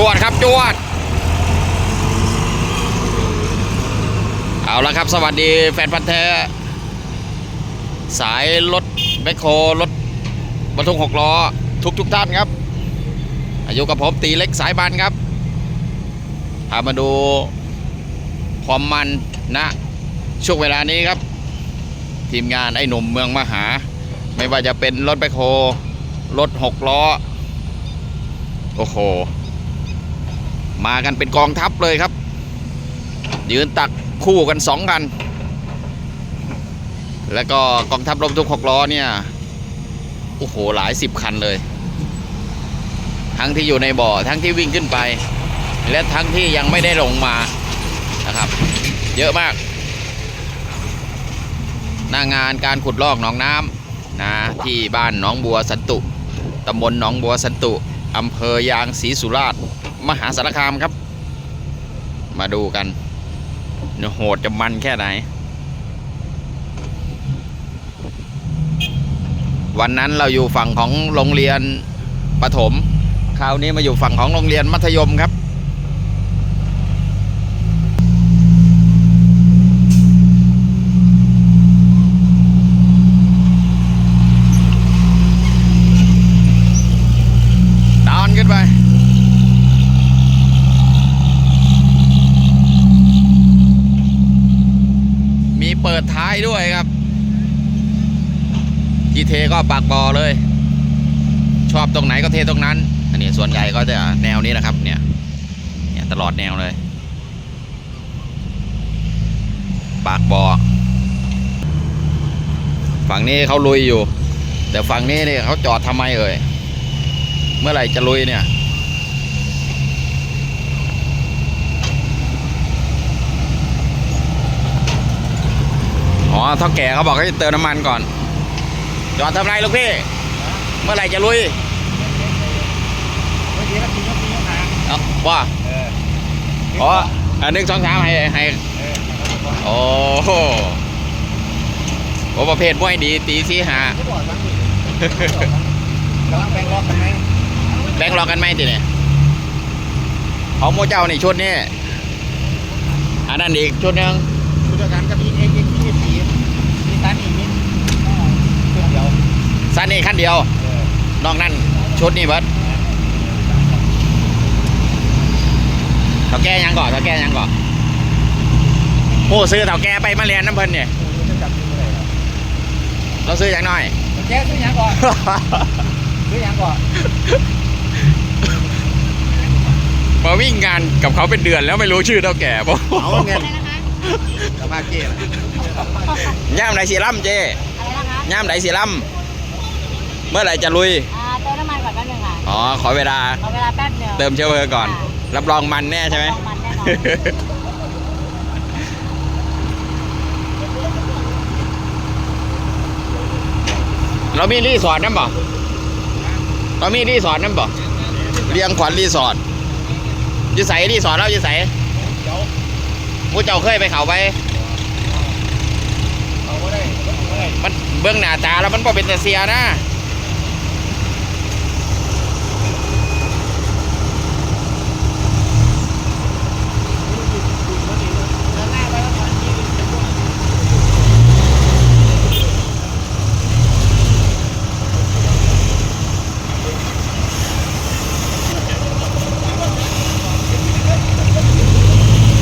จวดครับจวด เอาละครับ สวัสดีแฟนพันธ์แท้ สายรถแบคโครถบรรทุกหกล้อ ทุกทุกท่านครับ อายุกับผมตีเล็กสายบันครับ พามาดูความมันนะ ช่วงเวลานี้ครับ ทีมงานไอ้หนุ่มเมืองมหา ไม่ว่าจะเป็นรถแบคโฮรถหกล้อ โอ้โห มากันเป็นกองทัพเลยครับ ยืนตักคู่กันสองกัน แล้วก็กองทัพรถบรรทุกหกล้อเนี่ยโอ้โหหลายสิบคันเลย ทั้งที่อยู่ในบ่อทั้งที่วิ่งขึ้นไป และทั้งที่ยังไม่ได้ลงมานะครับ เยอะมาก หน้างานการขุดลอกหนองน้ำนะที่บ้านหนองบัวสันตุตำบลหนองบัวสันตุอำเภอยางศรีสุราษฎร์ มหาสารคามครับ มาดูกันเนื้อโหดจะมันแค่ไหน วันนั้นเราอยู่ฝั่งของโรงเรียนประถม คราวนี้มาอยู่ฝั่งของโรงเรียนมัธยมครับ ดอนขึ้นไป มีเปิ ดท้ายด้วยครับที่เทก็ปากบอเลย ชอบตรงไหนก็เทตรงนั้น อันนี้ส่วนใหญ่ก็จะแนวนี้นะครับ เนี่ยเนี่ยตลอดแนวเลย ปากบอฝั่งนี้เขาลุยอยู่ แต่ฝั่งนี้เนี่ยเขาจอดทำไมเอ่ยเมื่อไหร่จะลุยเนี่ย อ๋อเท่าแก่เขาบอกให้เติมน้ำมันก่อน จอดทำไรลูกพี่ เมื่อไหร่จะลุยเมื่อกี้ก็กินก็กินก็หาเอ้าว่าเอออ๋ออันหนึ่งสองสามให้ให้เออโอ้โหโอ้ประเภทมวยดีตีสี่หาเขาบอกว่ากำลังแบ่งรอบกันไหมแบงค์รอกันไหมทีเนี่ยของโมเจ้านี่ชุดนี้อันนั้นอีกชุดหนึง คือเดียวกันกับมีเอ็กซ์ที่สีมีตันอีกนิดชุดเดียว สั้นนี่ขั้นเดียวเออนอกนั้นชุดนี้เบิดเท่าแก่ยังก่อนเท่าแก่ยังก่อนโอ้ซื้อเท่าแก่ไปมาเรียนน้ำเพลินเนี่ยจะจับมือเลยเราซื้ออย่างน้อยแกซื้อยังก่อนซื้อยังก่อนมาวิ่งงานกับเขาเป็นเดือนแล้วไม่รู้ชื่อเท่าแก่ปะเอาเงินสภาพเกลย่ามไหนสีล่ำเจอะไรนะคะย่ามไหนสีล่ำ เมื่อไหร่จะลุย อ่าเติมน้ำมันก่อนแป๊บนึงค่ะอ๋อ ขอเวลา ขอเวลาแป๊บเดียวเติมเชื้อเพลิงก่อน รับรองมันแน่ใช่ไหมรับรองมันแน่นอนเรามีรีสอร์ทนั่นบ่เรามีรีสอร์ทนั่นบ่เรียงขวัญรีสอร์ทอยู่ใสรีสอร์ทเราอยู่ใสเดี๋ยวผู้เจ้าเคยไปเขาไปเอาไว้ได้เอาไว้ได้มันเบื้องหน้าตาแล้วมันพอเป็นแต่เสียนะ เดินหน้าไปแล้วตอนนี้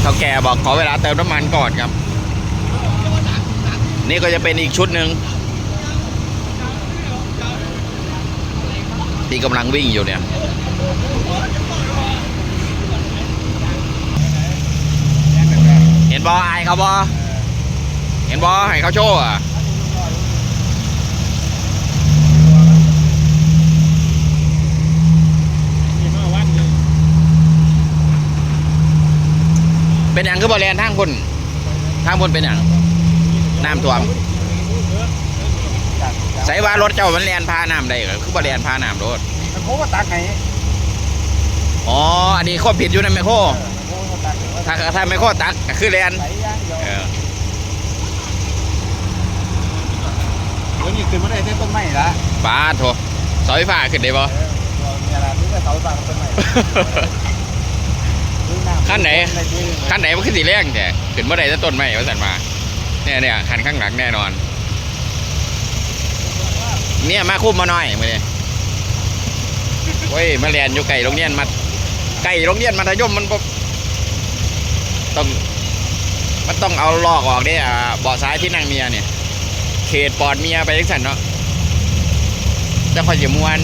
เท่าแก่ บอกขอเวลาเติมน้ำมันก่อนครับ นี่ก็จะเป็นอีกชุดหนึ่งที่กำลังวิ่งอยู่เนี่ยเห็นบอไอเขาบอเห็นบอให้เขาโชว์อะ มีมาวันหนึ่ง เป็นอย่างคือบอลแลนทางคุณทางคุณเป็นอย่างน้ำท่วมใส่ว่ารถเจ้ามันแลนพาน้ำได้เหรอคือบอลแลนพาน้ำรถมันโค้ก็ตักไงอ๋ออันนี้ข้อผิดอยู่นะแมคโครโค้ก็ตักว่าถ้าถ้าแมคโครตักก็คือแลนไหลย่างเดียวเออเดี๋ยวนี้ขึ้นมาได้เส้นต้นไม้ละป้าโถเสาไฟฟ้าขึ้นได้บ่เออมีอะไรนี่ก็เสาสร้างต้นไม้ ขั้นไหนขั้นไหนมันขึ้นสีแรงแต่ขึ้นเมื่อใดจะต้นไม้ว่าสันมาเนี่ยเนี่ยคันข้างหลังแน่นอน เนี่ยมาคุ้มมาหน่อยมาเลยโอ้ยมาเรียนอยู่ไก่โรงเรียนมาไก่โรงเรียนมัธยมมันต้องมันต้องเอาลอกออกเด้อ่าเบาะซ้ายที่นั่งเมียเนี่ย เขตปอดเมียไปทังสันเนาะจะคอยจะมวน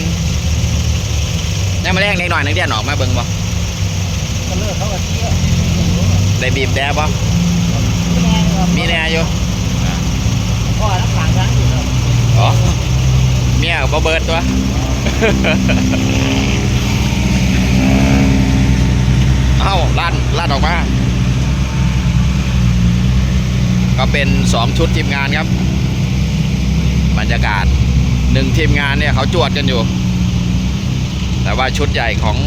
นี่มาแรกเล็กหน่อยนักเรียนออกมาเบิ่งบ่ ก็เลิกเขาก็เที่ยวได้บีบแต่บ่แม่ครับมีแน่อยู่พ่อรักษาช้างอยู่ครับอ๋อเมียบ่เบิดตัวเอ้าลั่นลั่นออกมา ก็เป็นสองชุดทีมงานครับ บรรยากาศหนึ่งทีมงานเนี่ยเขาจวดกันอยู่ แต่ว่าชุดใหญ่ของ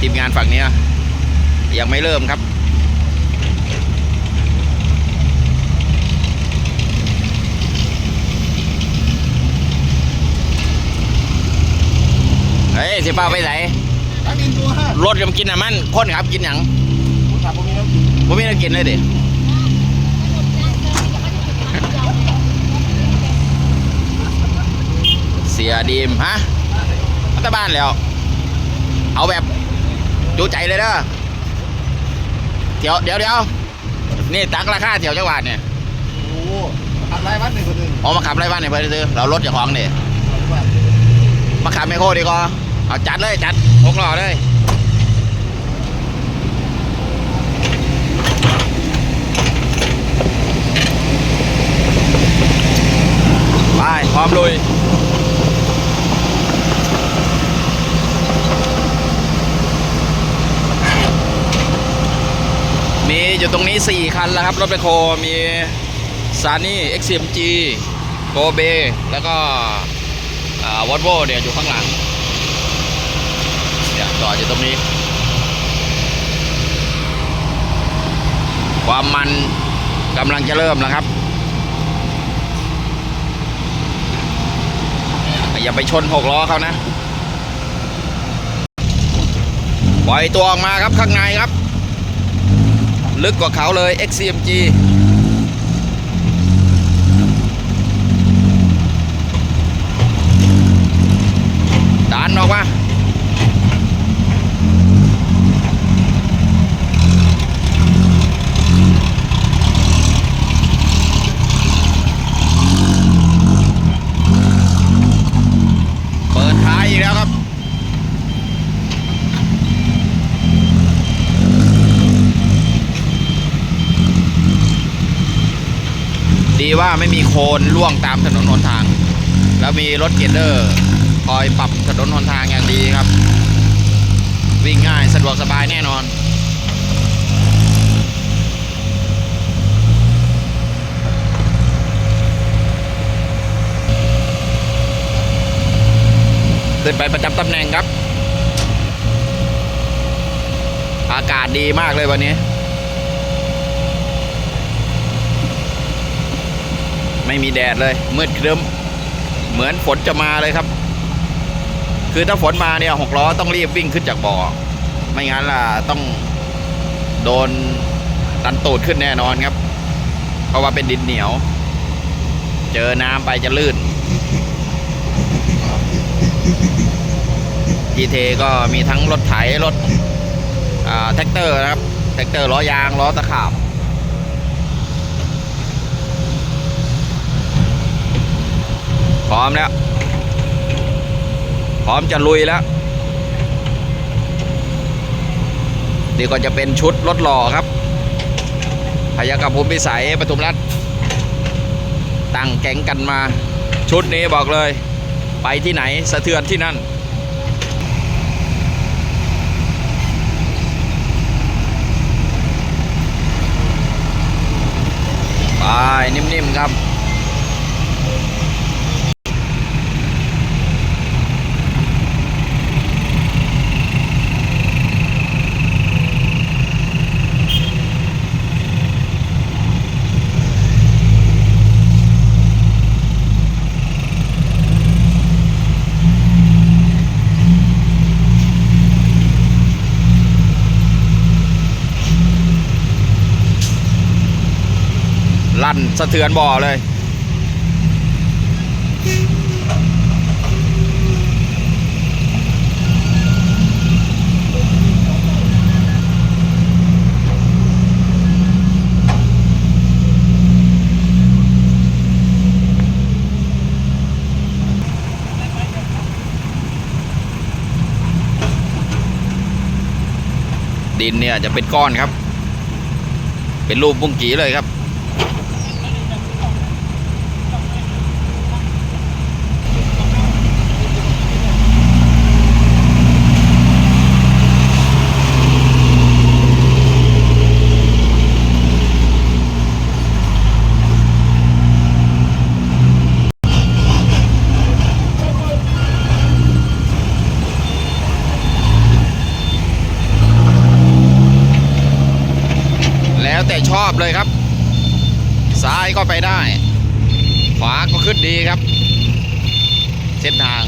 ทีมงานฝั่งเนี้ยยังไม่เริ่มครับ เฮ้ยสิป้าไปไหนตั้งอินตัวฮะรถจะมากินอะมันคนครับกินหยังผมถามผมมีน้ำกินผมไม่ได้กินเลยดิเสียดีมฮะรัฐบาลแล้ว เอาแบบจูใจเลยเด้อเดี๋ยวเดี๋ยวเดี๋ยวนี่ตักราคาเที่ยวจังหวัดเนี่ยโอ้โหทำไรวันหนึ่งคนหนึ่งเอามาขับไรบ้านเนี่ยไปซื้อเรารถเจ้าของเนี่ยมาขับไมโครดีกว่าเอาจัดเลยจัดหกล้อเลยไปพร้อมลุย มี อยู่ตรงนี้ 4 คันแล้วครับ รถแบคโคมีซานี่ XCMG โกเบ แล้วก็วอลโวเนี่ยอยู่ข้างหลังเนี่ยจอดอยู่ตรงนี้ ความมันกำลังจะเริ่มแล้วครับ อย่าไปชนหกล้อเขานะ ปล่อยตัวออกมาครับข้างในครับ ลึกกว่าเขาเลย XCMG ดันออกมา เปิดท้ายอีกแล้วครับ ดี ว่าไม่มีโคลนล่วงตามถนนหนทาง แล้วมีรถเกรดเดอร์คอยปรับถนนหนทางอย่างดีครับ วิ่งง่ายสะดวกสบายแน่นอนขึ้นไปประจำตำแหน่งครับ อากาศดีมากเลยวันนี้ ไม่มีแดดเลย มืดครึ้ม เหมือนฝนจะมาเลยครับ คือถ้าฝนมาเนี่ยหกล้อต้องรีบวิ่งขึ้นจากบ่อ ไม่งั้นล่ะต้องโดนตันตูดขึ้นแน่นอนครับ เพราะว่าเป็นดินเหนียว เจอน้ำไปจะลื่น ทีเทก็มีทั้งรถไถรถแท็กเตอร์นะครับแท็กเตอร์ล้อยางล้อตะขาบ พร้อมแล้ว พร้อมจะลุยแล้ว นี่ก็จะเป็นชุดรถหล่อครับพยากับภูมิพิสัยปทุมรัฐตั้งแก๊งกันมา ชุดนี้บอกเลย ไปที่ไหนสะเทือนที่นั่นไปนิ่มๆครับ นสะเทือนบ่อเลย ดินเนี่ยจะเป็นก้อนครับ เป็นรูปบุ้งกีเลยครับ แล้วแต่ชอบเลยครับ ซ้ายก็ไปได้ ขวาก็ขึ้นดีครับ เส้นทาง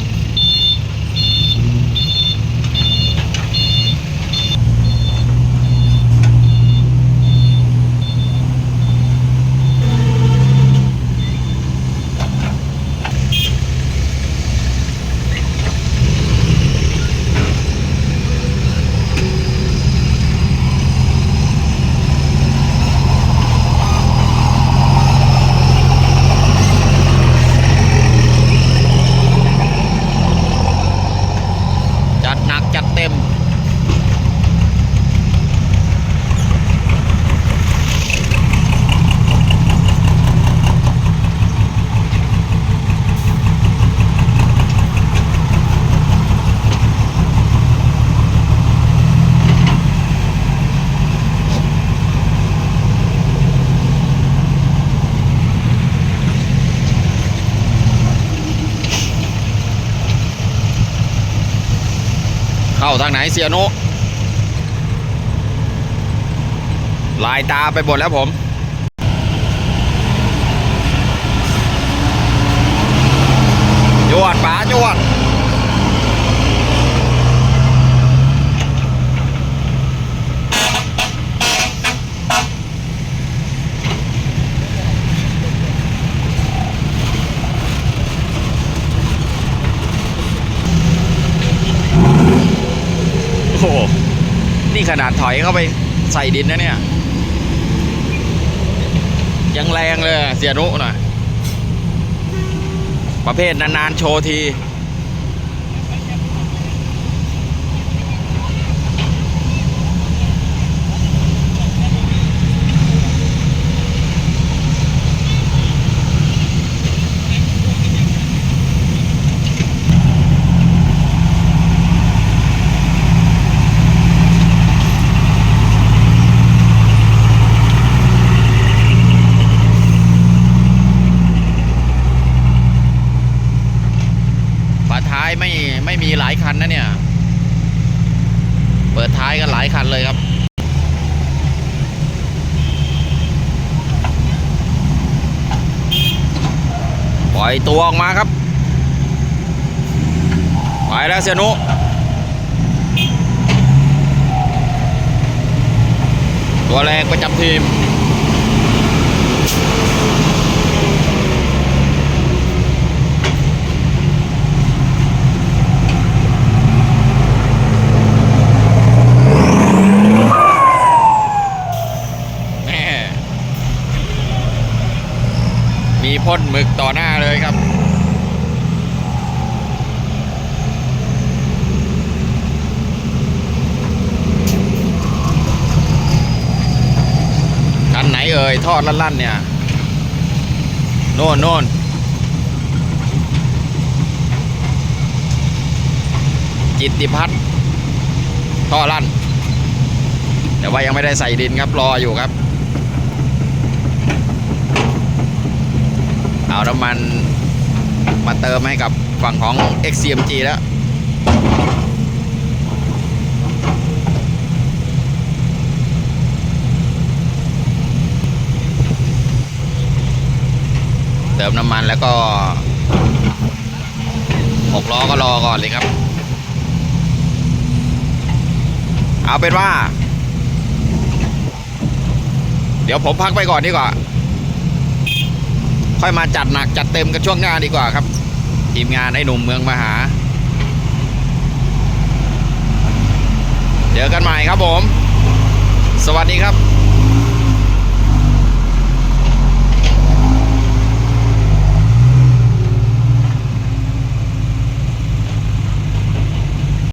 เข้าทางไหนเสียนุลายตาไปหมดแล้วผม จวดป๋าจวด โอ้โห นี่ ขนาดถอยเข้าไปใส่ดินนะเนี่ย ยังแรงเลยเสียนุหน่อยประเภทนานๆโชว์ที ฝาท้ายไม่ไม่มีหลายคันนะเนี่ย เปิดท้ายกันหลายคันเลยครับ ปล่ อยตัวออกมาครับไปแล้วเสียนุตัวแรงประจำทีม แม่มี พ่นหมึกต่อหน้าเลยครับ คันไหนเอ่ยทอดลั่นๆเนี่ย โน่นโน่นจิตติพัฒน์ท่อลั่น แต่ว่ายังไม่ได้ใส่ดินครับ รออยู่ครับ เอาน้ำมันมาเติมให้กับฝั่งของ XCMG แล้วเติมน้ำมันแล้วก็หกล้อก็รอก่อนเลยครับ เอาเป็นว่า เดี๋ยวผมพักไปก่อนดีกว่า ค่อยมาจัดหนักจัดเต็มกันช่วงหน้าดีกว่าครับ ทีมงานไอ้หนุ่มเมืองมหา เจอกันใหม่ครับผม สวัสดีครับ